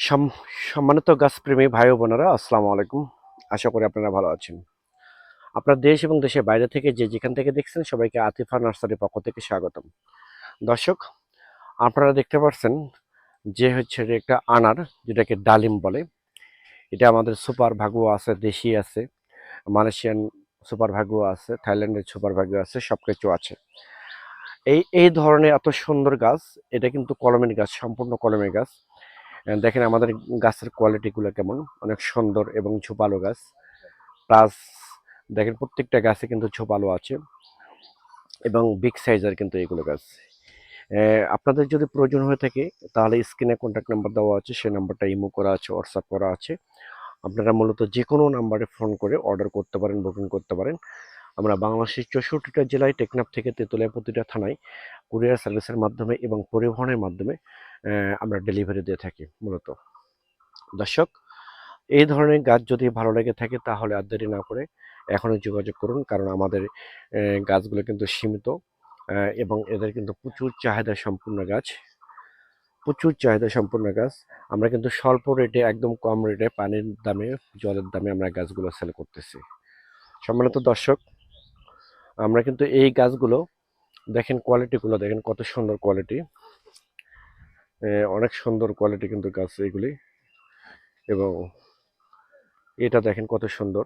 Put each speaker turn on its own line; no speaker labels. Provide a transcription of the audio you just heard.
সম- সম্মানিত গাছপ্রেমী ভাই বোনেরা, আসসালামু আলাইকুম। আশা করি আপনারা ভালো আছেন। আপনার দেশ এবং দেশের বাইরে থেকে যে যেখান থেকে দেখছেন সবাইকে আতিফা নার্সারির পক্ষ থেকে স্বাগতম। দর্শক, আপনারা দেখতে পাচ্ছেন যে হচ্ছে একটা আনার, যেটাকে ডালিম বলে। এটা আমাদের সুপার ভাগু আছে, দেশি আছে, মালয়েশিয়ান সুপার ভাগ্য আছে, থাইল্যান্ডের সুপার ভাগ্য আছে সব কিছু আছে। এই এই ধরনের এত সুন্দর গাছ, এটা কিন্তু কলমের গাছ, সম্পূর্ণ কলমের গাছ। দেখেন আমাদের গাছের কোয়ালিটিগুলো কেমন? অনেক সুন্দর এবং ঝোপালো গাছ। প্লাস দেখেন প্রত্যেকটা গাছে কিন্তু ঝোপালো আছে এবং বিগ সাইজের কিন্তু এগুলো গাছ। আপনাদের যদি প্রয়োজন হয়ে থাকে, তাহলে স্ক্রিনে কন্ট্যাক্ট নাম্বার দেওয়া আছে সেই নাম্বারটা ইমো করা আছে হোয়াটসঅ্যাপ করা আছে। আপনারা মূলত যে কোনো নাম্বারে ফোন করে অর্ডার করতে পারেন বুকিং করতে পারেন। আমরা বাংলাদেশের চৌষট্টিটা জেলায় টেকনাফ থেকে তেঁতুলিয়া প্রতিটা থানায় কুরিয়ার সার্ভিসের মাধ্যমে এবং পরিবহনের মাধ্যমে আমরা ডেলিভারি দিয়ে থাকি মূলত। দর্শক, এই ধরনের গাছ যদি ভালো লেগে থাকে তাহলে আর দেরি না করে এখনই যোগাযোগ করুন, কারণ আমাদের গাছগুলো কিন্তু সীমিত এবং এদের কিন্তু প্রচুর চাহিদা সম্পূর্ণ গাছ। প্রচুর চাহিদা সম্পূর্ণ গাছ। আমরা কিন্তু স্বল্প রেটে একদম কম রেটে পানির দামে, জলের দামে আমরা গাছগুলো সেল করতেছি। সম্মানিত দর্শক, আমরা কিন্তু এই গাছগুলো, দেখেন কোয়ালিটিগুলো দেখেন কত সুন্দর কোয়ালিটি অনেক সুন্দর কোয়ালিটি কিন্তু গাছ এগুলি। এবং এটা দেখেন কত সুন্দর।